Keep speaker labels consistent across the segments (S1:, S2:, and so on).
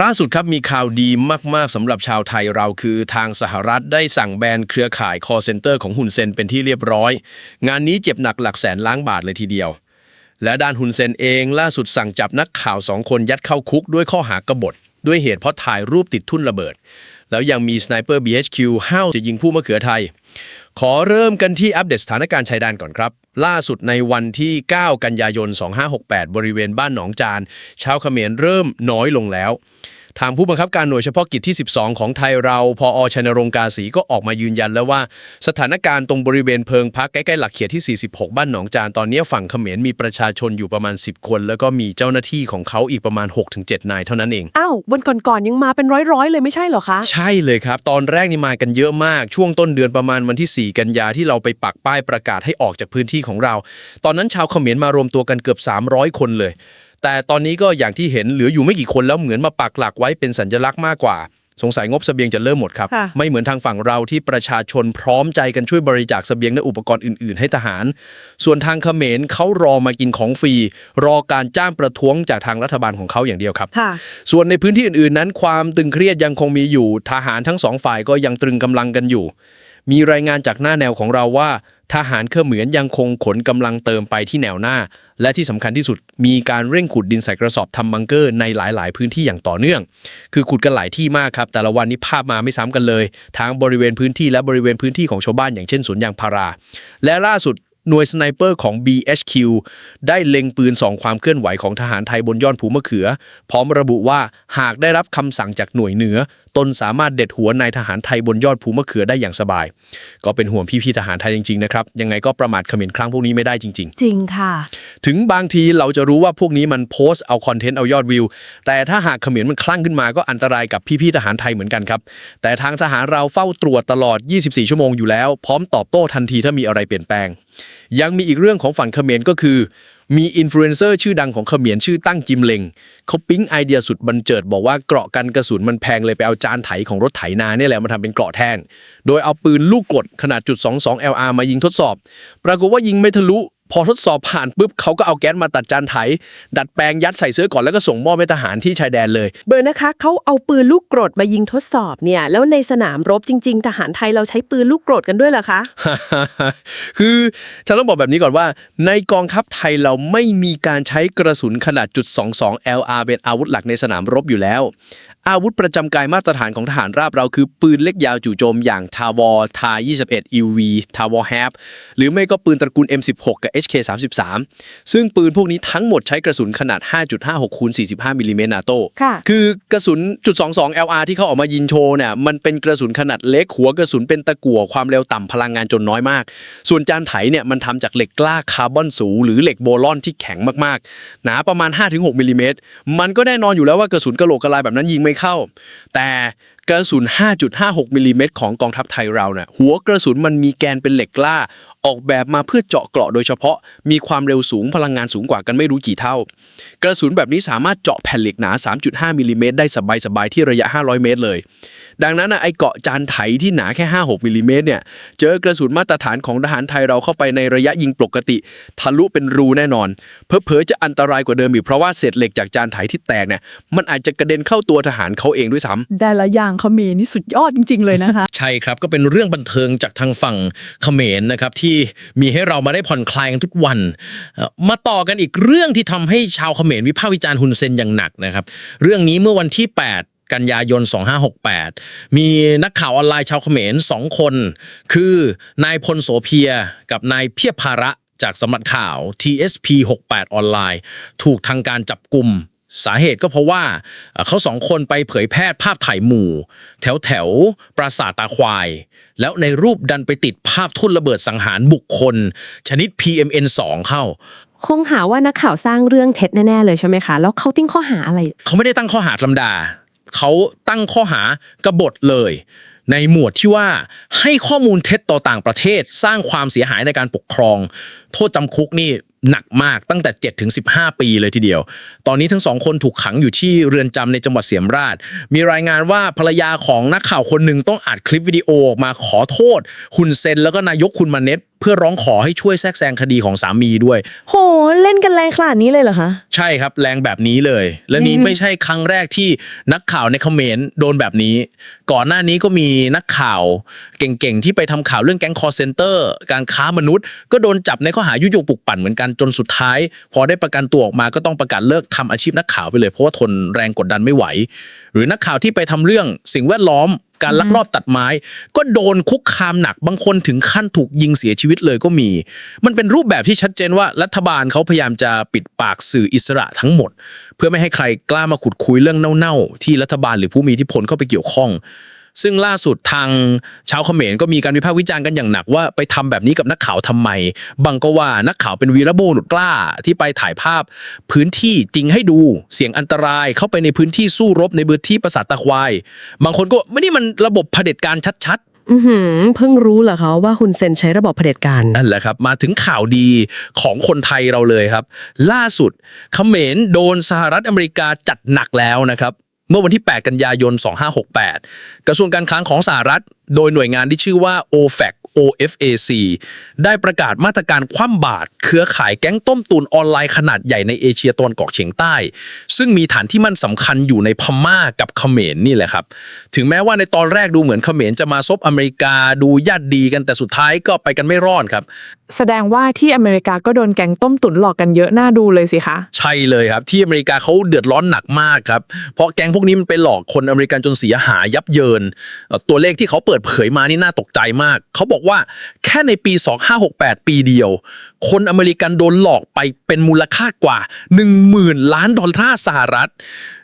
S1: ล่าสุดครับมีข่าวดีมากๆสำหรับชาวไทยเราคือทางสหรัฐได้สั่งแบนเครือข่าย call center ของฮุนเซนเป็นที่เรียบร้อย งานนี้เจ็บหนักหลักแสนล้านบาทเลยทีเดียว และด้านฮุนเซนเองล่าสุดสั่งจับนักข่าวสองคนยัดเข้าคุกด้วยข้อหากบฏ ด้วยเหตุเพราะถ่ายรูปติดทุ่นระเบิด แล้วยังมีสไนเปอร์ BHQ ห้าวจะยิงผู้มะเขือไทย ขอเริ่มกันที่อัปเดตสถานการณ์ชายแดนก่อนครับ ล่าสุดในวันที่ 9 กันยายน 2568 บริเวณบ้านหนองจาน ชาวเขมรเริ่มน้อยลงแล้ว ทางผู้บังคับการหน่วยเฉพาะกิจที่ 12 ของไทยเรา พออชัยนรงค์กาสีก็ออกมายืนยันแล้วว่า สถานการณ์ตรงบริเวณเพิงพักใกล้ๆหลักเขตที่ 46 บ้านหนองจานตอนนี้ฝั่งเขมรมีประชาชนอยู่ประมาณ 10 คน แล้วก็มีเจ้าหน้าที่ของเขาอีกประมาณ 6-7 นายเท่านั้นเอง
S2: อ้าววันก่อนๆยังมาเป็นร้อยๆเลยไม่ใช่เหรอคะ
S1: ใช่เลยครับ ตอนแรกนี่มากันเยอะมาก ช่วงต้นเดือนประมาณวันที่ 4 กันยาที่เราไปปักป้ายประกาศให้ออกจากพื้นที่ของเรา ตอนนั้นชาวเขมรมารวมตัวกันเกือบ 300 คนเลย แต่ตอนนี้ก็อย่างที่เห็นเหลืออยู่ไม่กี่คนแล้วเหมือนมาปักหลักไว้เป็นสัญลักษณ์มากกว่า สงสัยงบเสบียงจะเริ่มหมดครับ
S2: ค่ะ
S1: ไม่เหมือนทางฝั่งเราที่ประชาชนพร้อมใจกันช่วยบริจาคเสบียงและอุปกรณ์อื่น ๆ ให้ทหาร ส่วนทางเขมรเขารอมากินของฟรีรอการจ้างประท้วงจากทางรัฐบาลของเขาอย่างเดียวครับ
S2: ค่ะ
S1: ส่วนในพื้นที่อื่น ๆ นั้น ความตึงเครียดยังคงมีอยู่ ทหารทั้งสองฝ่ายก็ยังตรึงกำลังกันอยู่ มีรายงานจากหน้าแนวของเราว่า ทหารเขมรยังคงขนกำลังเติมไปที่แนวหน้า และที่สำคัญที่สุดมีการเร่งขุดดินใส่กระสอบทำบังเกอร์ในหลาย ๆ พื้นที่อย่างต่อเนื่อง คือขุดกันหลายที่มากครับ แต่ละวันนี้ภาพมาไม่ซ้ำกันเลย ทั้งบริเวณพื้นที่และบริเวณพื้นที่ของชาวบ้านอย่างเช่นสวนยางพารา และล่าสุดหน่วยสไนเปอร์ของ BHQ ได้เล็งปืนส่องความเคลื่อนไหวของทหารไทยบนยอดภูมะเขือ พร้อมระบุว่าหากได้รับคำสั่งจากหน่วยเหนือ ตนสามารถเด็ดหัวนายทหารไทยบนยอดภูมะเขือได้อย่างสบาย ก็เป็นห่วงพี่ๆทหารไทยจริงๆนะครับยังไงก็ประมาทเขมินครั้งพวกนี้ไม่ได้จริง
S2: จริงค่ะ
S1: ๆถึงบางทีเราจะรู้ว่าพวกนี้มันโพสต์เอาคอนเทนต์เอายอดวิว แต่ถ้าหากเขมรมันคลั่งขึ้นมาก็อันตรายกับพี่ๆทหารไทยเหมือนกันครับแต่ทางทหารเราเฝ้าตรวจตลอด 24 ชั่วโมงอยู่แล้ว พร้อมตอบโต้ทันทีถ้ามีอะไรเปลี่ยนแปลง ยังมีอีกเรื่องของฝั่งเขมรก็คือ มีอินฟลูเอนเซอร์ชื่อดังของเขมรชื่อตั้งจิมเลงเขาปิ๊งไอเดียสุดบันเจิดบอกว่าเกราะกันกระสุนมันแพงเลยไปเอาจานไถของรถไถนาเนี่ยแหละมาทำเป็นเกราะแทน โดยเอาปืนลูกกดขนาดจุด22 LR มายิงทดสอบ ปรากฏว่ายิงไม่ทะลุ พอทดสอบผ่านปุ๊บเขาก็เอาแก๊สมาตัดจานไถ ดัดแปลงยัดใส่เสื้อก่อนแล้วก็ส่งมอบให้ทหารที่ชายแดนเลย
S2: เบอร์นะคะเขาเอาปืนลูกกรดมายิงทดสอบเนี่ย แล้วในสนามรบจริง ๆ ทหารไทยเราใช้ปืนลูกกรดกันด้วยเหรอคะ
S1: คือฉันต้องบอกแบบนี้ก่อนว่า ในกองทัพไทยเราไม่มีการใช้กระสุนขนาดจุด22 LR เป็นอาวุธหลักในสนามรบอยู่แล้ว อาวุธประจำกายมาตรฐานของทหารราบเราคือปืนเล็กยาวจู่โจมอย่างทาวอทา21 UV ทาวอแฮปหรือไม่ก็ปืนตระกูล M16 กับ HK 33 ซึ่งปืนพวกนี้ทั้งหมดใช้กระสุนขนาด 5.56คูณ45มิลลิเมตรนาโต
S2: ค่ะ
S1: คือกระสุนจุด22 LR ที่เขาออกมายิงโชว์เนี่ยมันเป็นกระสุนขนาดเล็กหัวกระสุนเป็นตะกั่วความเร็วต่ำพลังงานจนน้อยมาก ส่วนจานไถเนี่ยมันทำจากเหล็กกล้าคาร์บอนสูงหรือเหล็กโบลอนที่แข็งมากๆ หนาประมาณ 5-6มิลลิเมตรมันก็แน่นอนอยู่แล้วว่ากระสุนกระโหลกกระลายแบบนั้นยิงไม่เข้า แต่ กระสุน 5.56 มิลลิเมตรของกองทัพไทยเราเนี่ยหัวกระสุนมันมีแกนเป็นเหล็กกล้า ออกแบบมาเพื่อเจาะเกราะโดยเฉพาะ มีความเร็วสูงพลังงานสูงกว่ากันไม่รู้กี่เท่า กระสุนแบบนี้สามารถเจาะแผ่นเหล็กหนา 3.5 มิลลิเมตรได้สบายๆที่ระยะ 500 เมตรเลย ดังนั้นนะไอเกาะจานไถที่หนาแค่ 5-6มิลลิเมตรเนี่ยเจอกระสุนมาตรฐานของทหารไทยเราเข้าไปในระยะยิงปกติ ทะลุเป็นรูแน่นอน เพอเพอๆจะอันตรายกว่าเดิมอีกเพราะว่าเศษเหล็กจากจานไถที่แตกเนี่ยมันอาจจะกระเด็นเข้าตัวทหารเขาเองด้วยซ้ำ
S3: แต่ละอย่างเขมรนี่สุดยอดจริง ๆ เลยนะคะ
S4: ใช่ครับก็เป็นเรื่องบันเทิงจากทางฝั่งเขมรนะครับที่มีให้เรามาได้ผ่อนคลายกันทุกวันเอ่อมาต่อกันอีกเรื่องที่ทำให้ชาวเขมรวิพากษ์วิจารณ์ฮุนเซนอย่างหนักนะครับ เรื่องนี้เมื่อวันที่ 8 กันยายน 2568 มีนักข่าวออนไลน์ชาวเขมรสองคน คือนายพลโสเพียกับนายเพียบภาระจากสำนักข่าว TSP 68 ออนไลน์ ถูกทางการจับกลุ่มสาเหตุก็เพราะว่าเอ่อเขาสองคนไปเผยแพร่ภาพถ่ายหมู่ แถวแถวๆปราสาทตาควาย แล้วในรูปดันไปติดภาพทุ่นระเบิดสังหารบุคคล ชนิด PMN 2 เข้า
S5: คงหาว่านักข่าวสร้างเรื่องเท็จแน่ ๆ เลยใช่ไหมคะ แล้วเขาติ้งข้อหาอะไร
S4: เขาไม่ได้ตั้งข้อหาธรรมดา เขาตั้งข้อหากบฏเลย ในหมวดที่ว่าให้ข้อมูลเท็จต่อต่างประเทศ สร้างความเสียหายในการปกครอง โทษจำคุกนี่หนักมากตั้งแต่7ถึง15 ปีเลยทีเดียว ตอนนี้ทั้งสองคนถูกขังอยู่ที่เรือนจำในจังหวัดเสียมราช มีรายงานว่าภรรยาของนักข่าวคนหนึ่งต้องอัดคลิปวิดีโอออกมาขอโทษ คุณเซนแล้วก็นายกคุณมาเน็ต
S1: เพื่อร้องขอให้ช่วยแทรกแซงคดีของสามีด้วย
S6: โห เล่นกันแรงขนาดนี้เลยเหรอคะ
S1: ใช่ครับแรงแบบนี้เลย และนี้ไม่ใช่ครั้งแรกที่นักข่าวในเขมรโดนแบบนี้ ก่อนหน้านี้ก็มีนักข่าวเก่งๆ ที่ไปทำข่าวเรื่องแก๊งคอร์เซนเตอร์ การค้ามนุษย์ ก็โดนจับในข้อหายุยงปลุกปั่นเหมือนกันจนสุดท้าย พอได้ประกันตัวออกมาก็ต้องประกาศเลิกทำอาชีพนักข่าวไปเลยเพราะว่าทนแรงกดดันไม่ไหว หรือนักข่าวที่ไปทำเรื่องสิ่งแวดล้อม การลักลอบตัดไม้ ก็โดนคุกคามหนักบางคนถึงขั้นถูกยิงเสียชีวิตเลยก็มี มันเป็นรูปแบบที่ชัดเจนว่ารัฐบาลเขาพยายามจะปิดปากสื่ออิสระทั้งหมด เพื่อไม่ให้ใครกล้ามาขุดคุยเรื่องเน่าๆที่รัฐบาลหรือผู้มีอิทธิพลเข้าไปเกี่ยวข้อง ซึ่งล่าสุดทางชาวเขมรก็มีการวิพากษ์วิจารณ์กันอย่างหนักว่าไปทำแบบนี้กับนักข่าวทำไม บางก็ว่านักข่าวเป็นวีรบุรุษกล้าที่ไปถ่ายภาพ พื้นที่จริงให้ดูเสียงอันตรายเข้าไปในพื้นที่สู้รบในพื้นที่ปราสาทตะควาย บางคนก็ไม่นี่มันระบบเผด็จการชัดๆ
S6: อือเพิ่งรู้เหรอคะว่าคุณเซนใช้ระบบเผด็จการ
S1: นั่นแหละครับ มาถึงข่าวดีของคนไทยเราเลยครับ ล่าสุดเขมรโดนสหรัฐอเมริกาจัดหนักแล้วนะครับ เมื่อวันที่ 8 กันยายน 2568 กระทรวงการคลังของสหรัฐ โดยหน่วยงานที่ชื่อว่า OFAC OFAC ได้ประกาศมาตรการคว่ำบาตรเครือข่ายแก๊งต้มตุนออนไลน์ขนาดใหญ่ในเอเชียตะวันออกเฉียงใต้ ซึ่งมีฐานที่มั่นสำคัญอยู่ในพม่ากับเขมรนี่แหละครับ ถึงแม้ว่าในตอนแรกดูเหมือนเขมรจะมาซบอเมริกาดูญาติดีกันแต่สุดท้ายก็ไปกันไม่รอดครับ
S3: แสดงว่าที่อเมริกาก็โดนแก๊งต้มตุ๋นหลอกกันเยอะน่าดูเลยสิคะ
S1: ใช่เลยครับ ที่อเมริกาเขาเดือดร้อนหนักมากครับ เพราะแก๊งพวกนี้มันไปหลอกคนอเมริกันจนเสียหายยับเยินเอ่อตัวเลขที่เขาเปิดเผยมานี่น่าตกใจมากเขาบอกว่าแค่ในปี 2568 ปีเดียว คนอเมริกันโดนหลอกไปเป็นมูลค่ากว่า 10,000 ล้านดอลลาร์สหรัฐ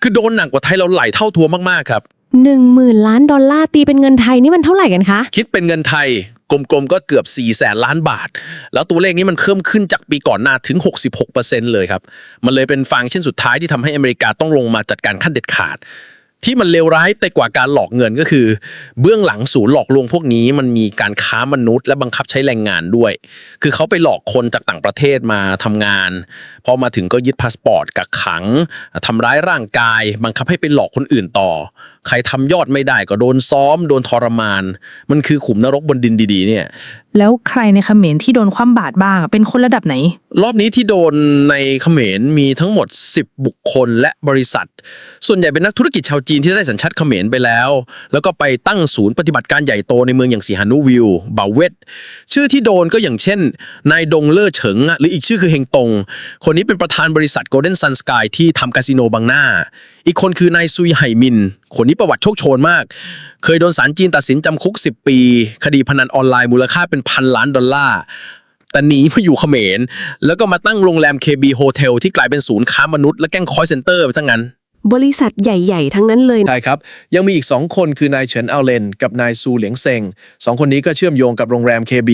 S1: คือโดนหนักกว่าไทยเราหลายเท่าตัวมากๆครับ
S5: หนึ่งหมื่นล้านดอลลาร์ตีเป็นเงินไทยนี่มันเท่าไหร่กันคะ
S1: คิดเป็นเงินไทยกลมๆก็เกือบ4แสนล้านบาท แล้วตัวเลขนี้มันเพิ่มขึ้นจากปีก่อนหน้าถึง 66%เลยครับ มันเลยเป็นฟังก์ชันสุดท้ายที่ทำให้อเมริกาต้องลงมาจัดการขั้นเด็ดขาด ที่มันเลวร้ายแต่กว่าการหลอกเงินก็คือ เบื้องหลังศูนย์หลอกลวงพวกนี้ มันมีการค้ามนุษย์และบังคับใช้แรงงานด้วย คือเขาไปหลอกคนจากต่างประเทศมาทำงาน พอมาถึงก็ยึดพาสปอร์ตกักขังทำร้ายร่างกาย บังคับให้ไปหลอกคนอื่นต่อ ใครทำยอดไม่ได้ก็โดนซ้อมโดนทรมาน มันคือขุมนรกบนดินดีๆ เนี่ย
S7: แล้วใครในเขมรที่โดนคว่ำบาตรบ้างอะเป็นคนระดับไหน
S1: รอบนี้ที่โดนในเขมรมีทั้งหมด 10 บุคคลและบริษัท ส่วนใหญ่เป็นนักธุรกิจชาวจีนที่ได้สัญชาติเขมรไปแล้ว แล้วก็ไปตั้งศูนย์ปฏิบัติการใหญ่โตในเมืองอย่างสีหานุวิวบาเวตชื่อที่โดนก็อย่างเช่นนายดงเล่อเฉิงอะหรืออีกชื่อคือเฮงตง คนนี้เป็นประธานบริษัท Golden Sun Sky ที่ทำคาสิโนบางหน้า อีกคนคือนายซุยไหมิน คนนี้ประวัติโชคโชนมาก เคยโดนศาลจีนตัดสินจำคุก 10 ปี คดีพนันออนไลน์มูลค่าเป็นพันล้านดอลลาร์แต่หนีมาอยู่เขมร แล้วก็มาตั้งโรงแรม KB Hotel ที่กลายเป็นศูนย์ค้ามนุษย์และแก๊งคอยเซ็นเตอร์ไปซะงั้น
S2: บริษัทใหญ่ ๆ ทั้งนั้นเลย
S8: ใช่ครับ ยังมีอีก 2 คนคือนายเฉินเอาเลน กับนายซูเหลียงเซงสองคนนี้ก็เชื่อมโยงกับโรงแรม KB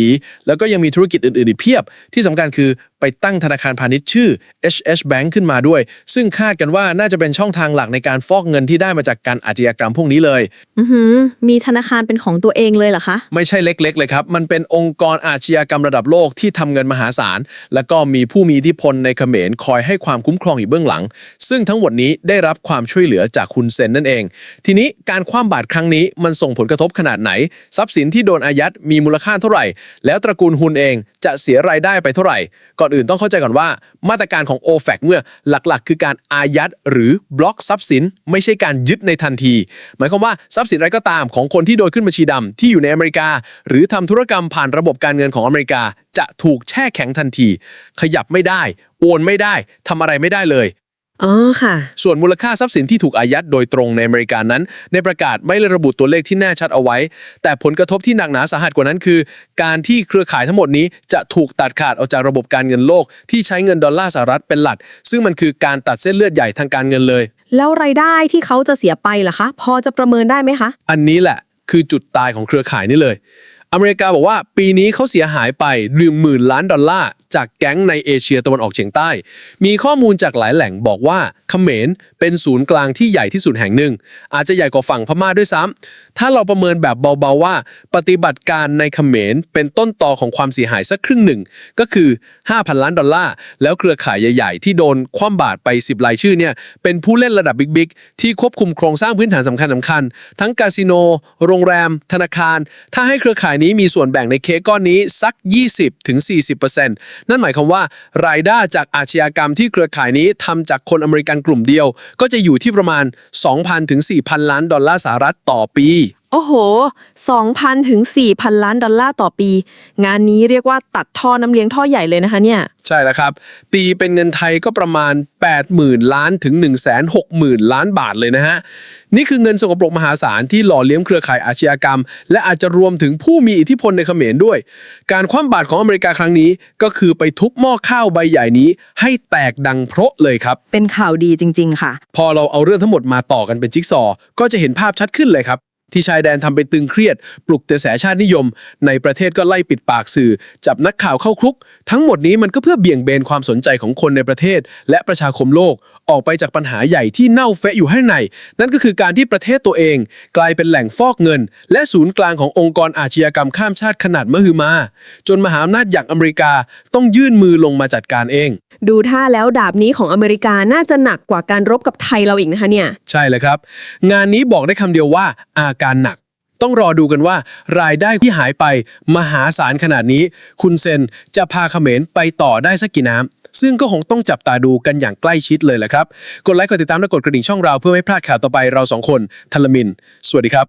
S8: แล้วก็ยังมีธุรกิจอื่นๆอีกเพียบ ที่สำคัญคือ ไปตั้งธนาคารพาณิชย์ชื่อ HH Bank ขึ้นมาด้วย ซึ่งคาดกันว่าน่าจะเป็นช่องทางหลักในการฟอกเงินที่ได้มาจากการอาชญากรรมพวกนี้เลย
S9: อือหือมีธนาคารเป็นของตัวเองเลยเหรอคะ
S8: ไม่ใช่เล็ก ๆ เลยครับ มันเป็นองค์กรอาชญากรรมระดับโลกที่ทำเงินมหาศาล แล้วก็มีผู้มีอิทธิพลในเขมรคอยให้ความคุ้มครองอยู่เบื้องหลัง ซึ่งทั้งหมดนี้ได้รับความช่วยเหลือจากคุณเซนนั่นเอง ทีนี้การคว่ำบาตรครั้งนี้มันส่งผลกระทบขนาดไหน ทรัพย์สินที่โดนอายัดมีมูลค่าเท่าไหร่ แล้วตระกูลฮุนเองจะเสียรายได้ไปเท่าไหร่ก่อนอื่นต้องเข้าใจก่อนว่า มาตรการของ OFAC เมื่อหลักๆ คือการอายัดหรือบล็อกทรัพย์สิน ไม่ใช่การยึดในทันที หมายความว่าทรัพย์สินอะไรก็ตามของคนที่โดนขึ้นบัญชีดำที่อยู่ในอเมริกา หรือทำธุรกรรมผ่านระบบการเงินของอเมริกา จะถูกแช่แข็งทันที ขยับไม่ได้ โอนไม่ได้ทำอะไรไม่ได้เลย
S2: อ๋อค่ะ
S8: ส่วนมูลค่าทรัพย์สินที่ถูกอายัดโดยตรงในอเมริกานั้น ในประกาศไม่ได้ระบุตัวเลขที่แน่ชัดเอาไว้ แต่ผลกระทบที่หนักหนาสาหัสกว่านั้นคือ การที่เครือข่ายทั้งหมดนี้จะถูกตัดขาดออกจากระบบการเงินโลก ที่ใช้เงินดอลลาร์สหรัฐเป็นหลัก ซึ่งมันคือการตัดเส้นเลือดใหญ่ทางการเงินเลย
S2: แล้วรายได้ที่เขาจะเสียไปล่ะคะ พอจะประเมินได้ไหมคะ
S8: อันนี้แหละคือจุดตายของเครือข่ายนี่เลย อเมริกาบอกว่าปีนี้เขาเสียหายไปหนึ่งหมื่นล้านดอลลาร์จากแก๊งในเอเชียตะวันออกเฉียงใต้ มีข้อมูลจากหลายแหล่งบอกว่าเขมรเป็นศูนย์กลางที่ใหญ่ที่สุดแห่งหนึ่ง อาจจะใหญ่กว่าฝั่งพม่าด้วยซ้ำถ้าเราประเมินแบบเบาๆว่า ปฏิบัติการในเขมรเป็นต้นตอของความเสียหายสักครึ่งหนึ่ง ก็คือ 5,000 ล้านดอลลาร์แล้วเครือข่ายใหญ่ๆ ที่โดนคว่ำบาตรไป 10รายชื่อเนี่ยเป็นผู้เล่นระดับบิ๊กๆที่ควบคุมโครงสร้างพื้นฐานสำคัญๆทั้งคาสิโน โรงแรม ธนาคาร ถ้าให้เครือข่ายนี้มีส่วนแบ่งในเค้กก้อนนี้สัก 20-40%นั่นหมายความว่ารายได้จากอาชญากรรมที่เครือข่ายนี้ทำจากคนอเมริกันกลุ่มเดียว ก็จะอยู่ที่ประมาณ 2,000-4,000 ล้านดอลลาร์สหรัฐต่อปี
S2: โอ้โห 2,000 ถึง 4,000 ล้านดอลลาร์ต่อปี งานนี้เรียกว่าตัดท่อน้ำเลี้ยงท่อใหญ่เลยนะคะเนี่ย
S8: ใช่แล้วครับ ตีเป็นเงินไทยก็ประมาณ 80,000 ล้านถึง 160,000 ล้านบาทเลยนะฮะ นี่คือเงินสกปรกมหาศาลที่หล่อเลี้ยงเครือข่ายอาชญากรรม และอาจจะรวมถึงผู้มีอิทธิพลในเขมรด้วย การคว่ำบาตรของอเมริกาครั้งนี้ ก็คือไปทุบหม้อข้าวใบใหญ่นี้ ให้แตกดังเพราะเลยครับ
S9: เป็นข่าวดีจริง ๆ ค่ะ
S8: พอเราเอาเรื่องทั้งหมดมาต่อกันเป็นจิ๊กซอว์ก็จะเห็นภาพชัดขึ้นเลยครับ ที่ชายแดนทำเป็นตึงเครียด ปลุกแต่แสชาตินิยม ในประเทศก็ไล่ปิดปากสื่อ จับนักข่าวเข้าคุก ทั้งหมดนี้มันก็เพื่อเบี่ยงเบนความสนใจของคนในประเทศ และประชาคมโลกออกไปจากปัญหาใหญ่ที่เน่าเฟะอยู่ให้ใน นั่นก็คือการที่ประเทศตัวเอง กลายเป็นแหล่งฟอกเงิน และศูนย์กลางขององค์กรอาชญากรรมข้ามชาติขนาดมหึมา จนมหาอำนาจอย่างอเมริกาต้องยื่นมือลงมาจัดการเอง
S2: ดูท่าแล้วดาบนี้ของอเมริกาน่าจะหนักกว่าการรบกับไทยเราอีกนะคะเนี่ย
S8: ใช่เลยครับ งานนี้บอกได้คำเดียวว่าอาการหนัก ต้องรอดูกันว่า รายได้ที่หายไปมหาศาลขนาดนี้ คุณเซนจะพาเขมรไปต่อได้สักกี่น้ำซึ่งก็คงต้องจับตาดูกันอย่างใกล้ชิดเลยแหละครับ กดไลค์กดติดตามและกดกระดิ่งช่องเราเพื่อไม่พลาดข่าวต่อไปเราสองคนทลมิน สวัสดีครับ